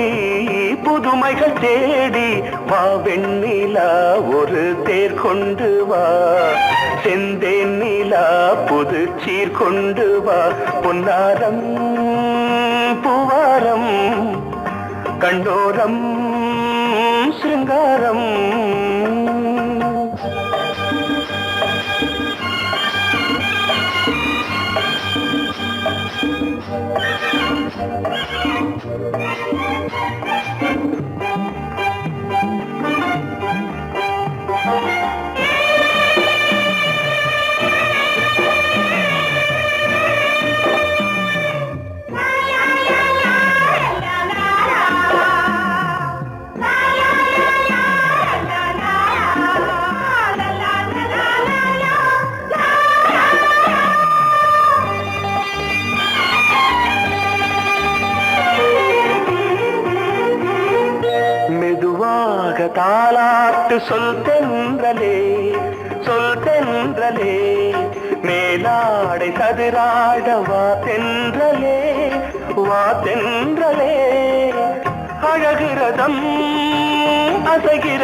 கோடி புதுமைகள் தேடி வா வெண்ணிலா ஒரு தேர் கொண்டு வா. செந்தேன் நிலா புது சீர் கொண்டு வா. பொன்னாரம் பூவாரம் கண்டோரம் சிருங்காரம்.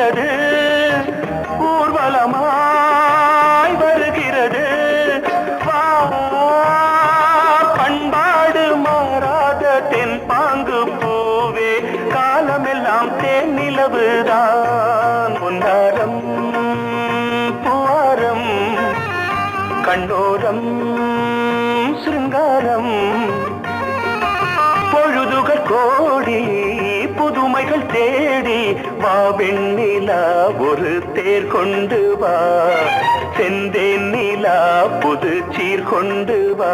வருகிறது ஊர்வலமாய் வருகிறது. பண்பாடு மாறாத தென் பாங்கு பூவே காலமெல்லாம் தேன் நிலவுதான். முன்னாரம் புவாரம் கண்டோரம் சிருங்காரம் பொழுதுகள் கோடி புதுமைகள் தே வா வெண்ணிலா ஒரு தேர் கொண்டு வா. செந்தேன் நிலா புது சீர் கொண்டு வா.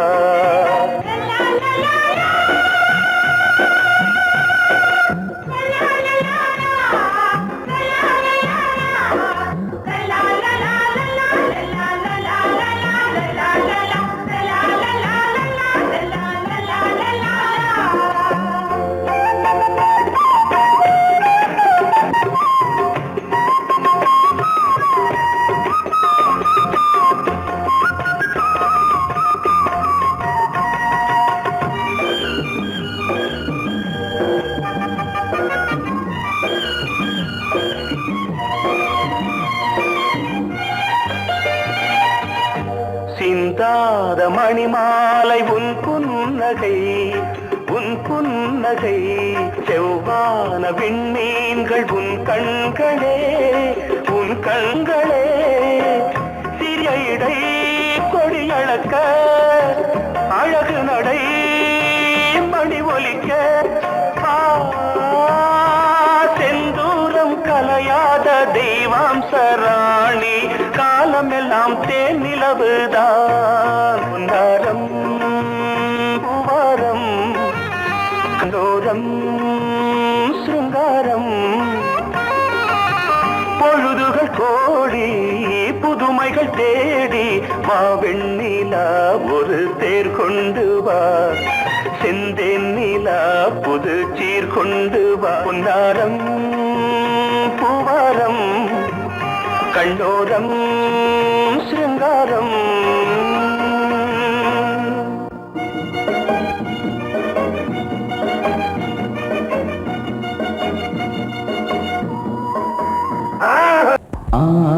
கொண்டு வா செந்தேன் நிலா புது சீர் கொண்டு வா பொன்னாரம் பூவாரம் கண்டோரம் சிருங்காரம். லே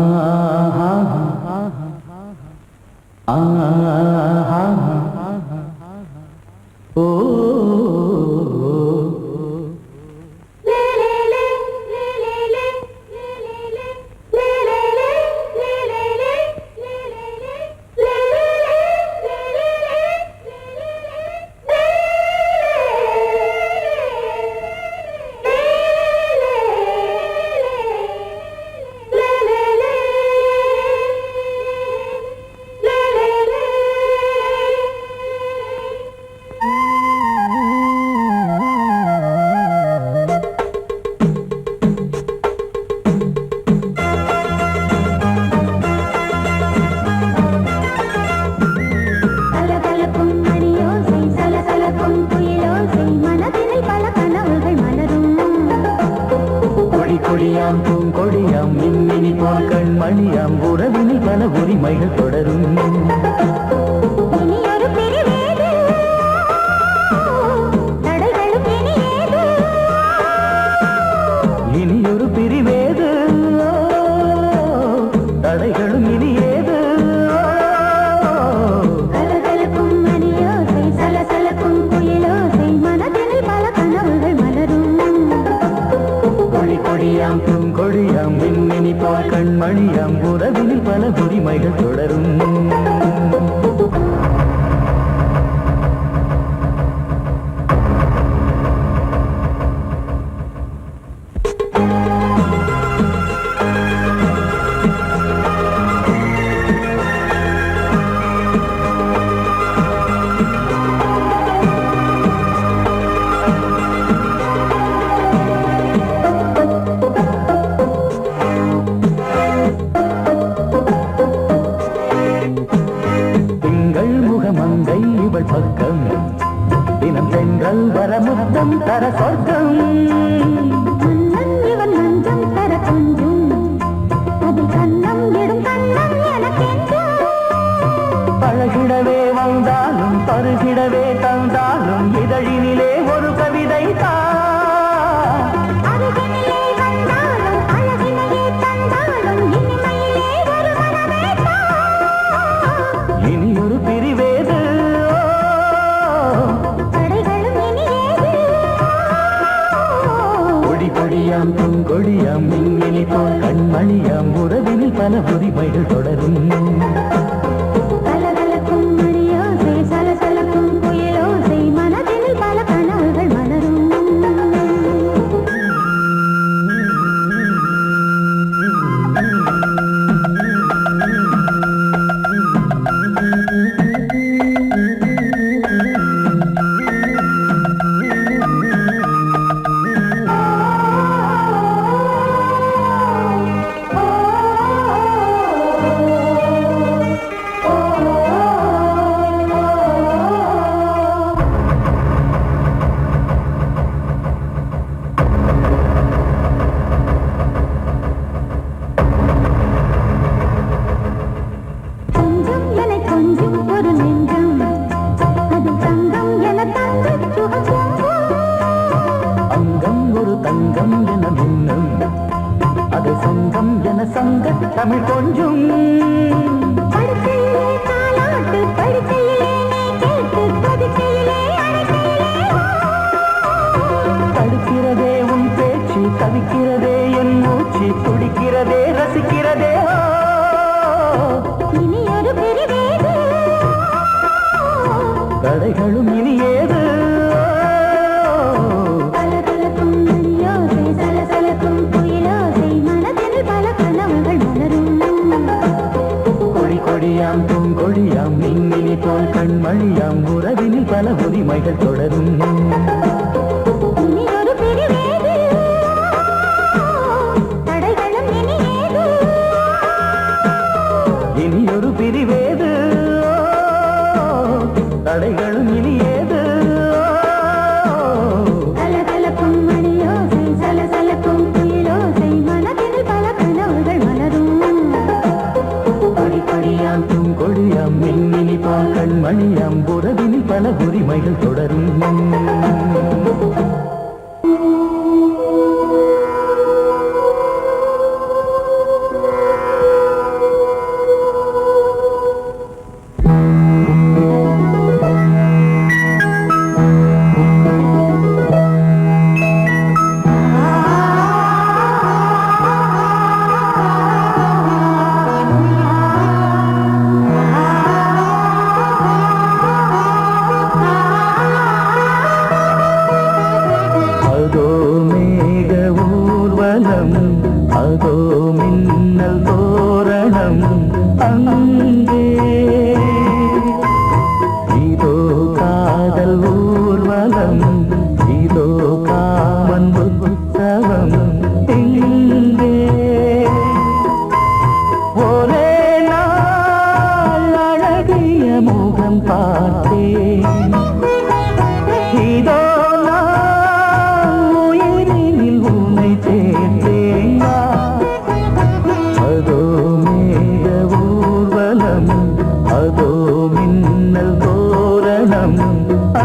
ரசிக்கிறதே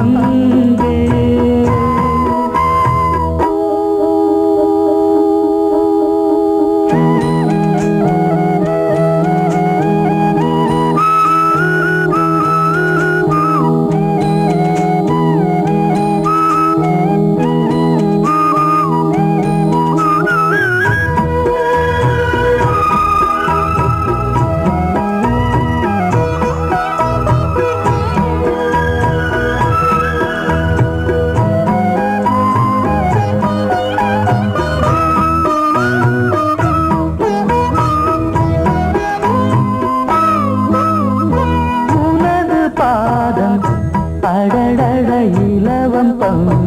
தந்து 사랑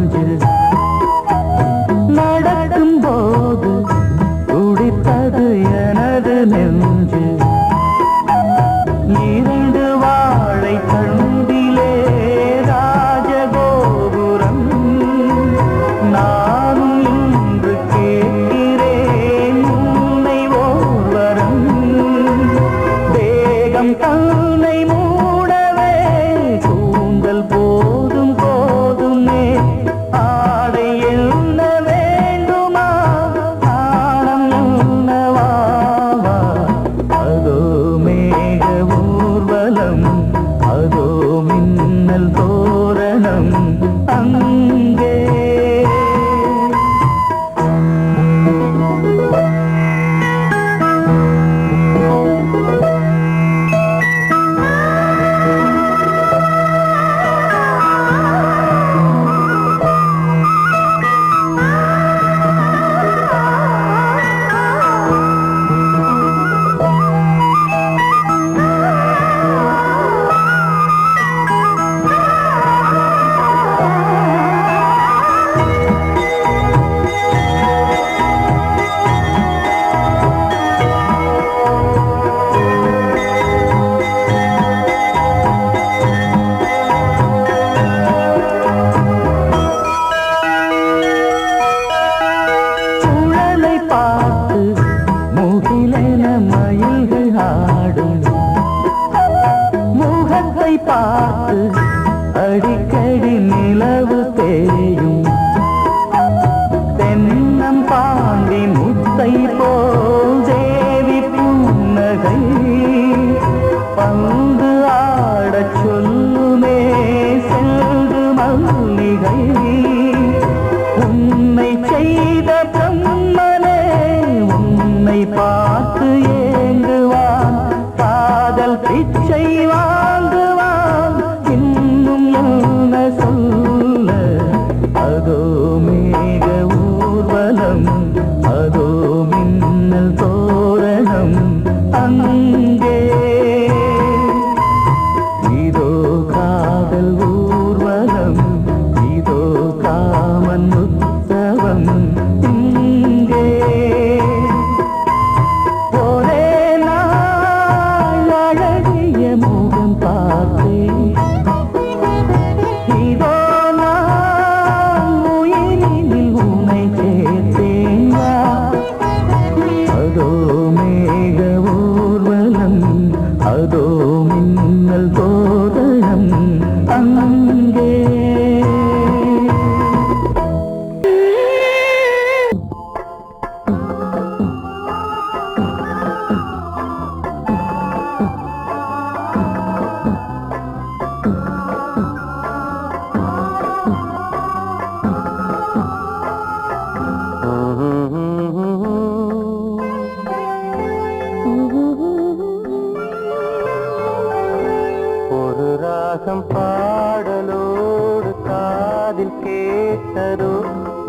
கேட்டதோ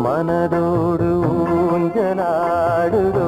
மனதோடு ஊஞ்சலாடுதோ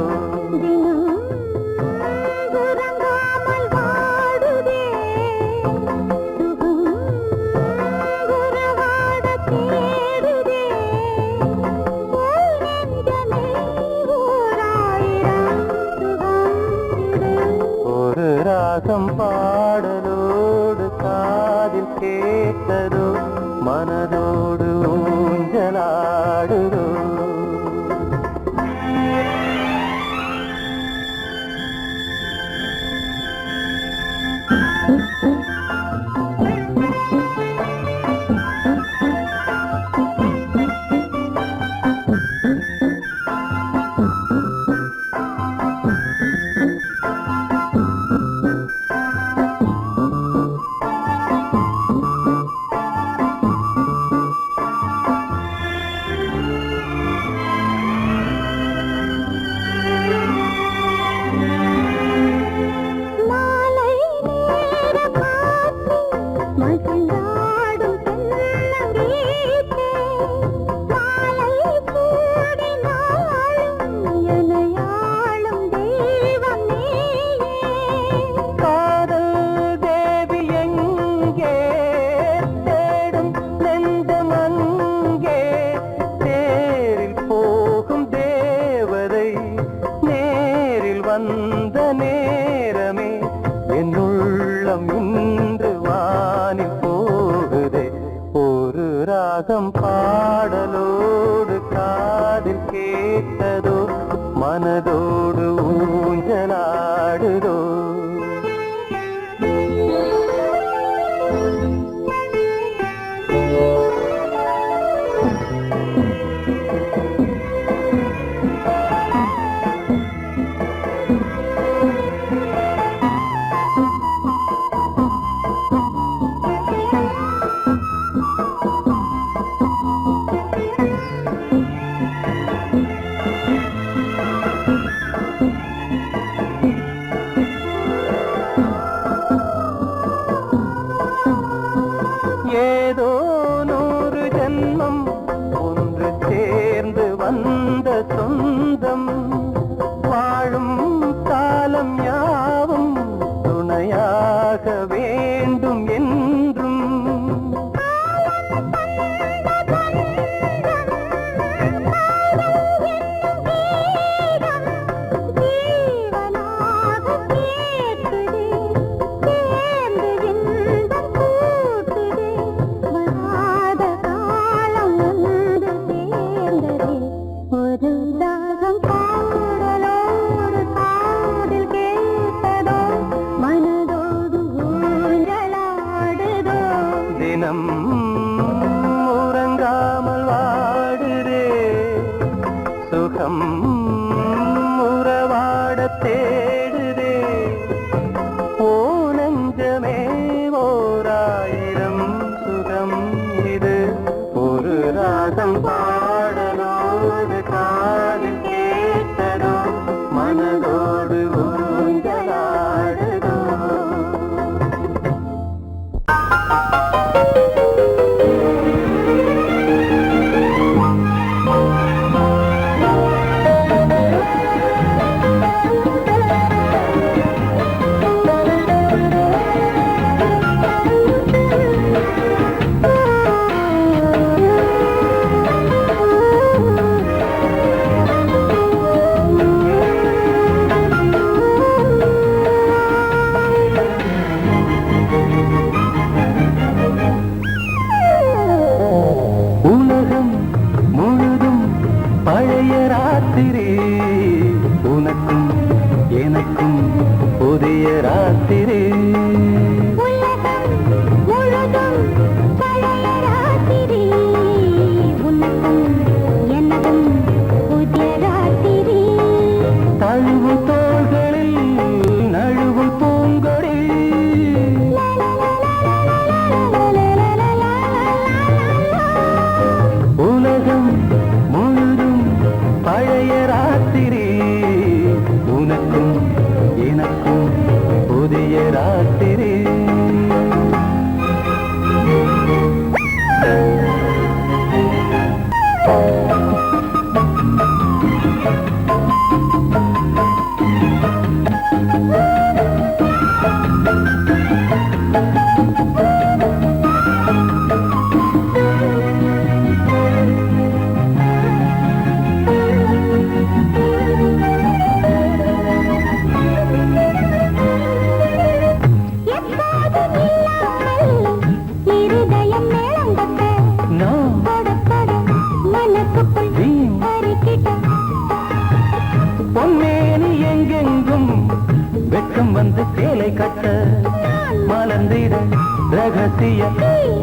ராத்திரி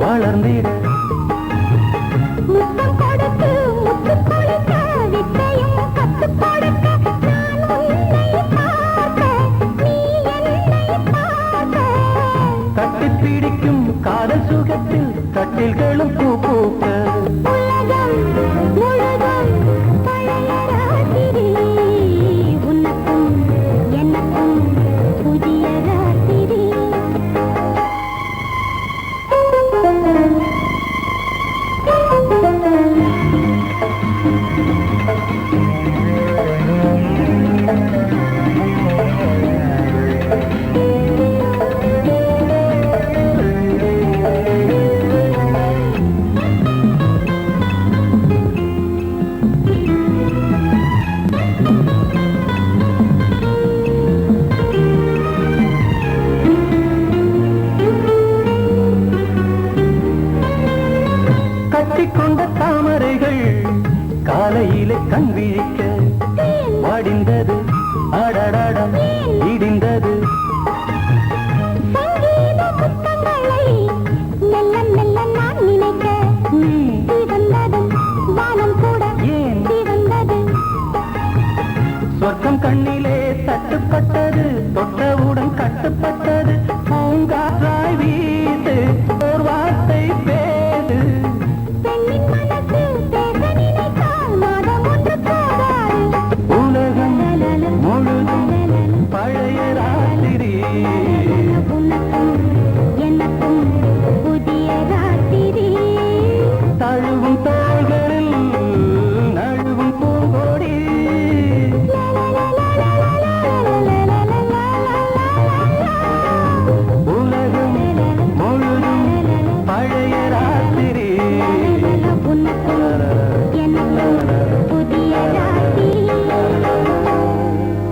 வளர்ந்தீர் முத்தம் கொடுத்து முத்து கொடுக்க வித்தையும் தட்டி பிடிக்கும் காதல் சுகத்தில் தட்டில்களும் பூ பூக்க கூடம் கட்டுப்பட்ட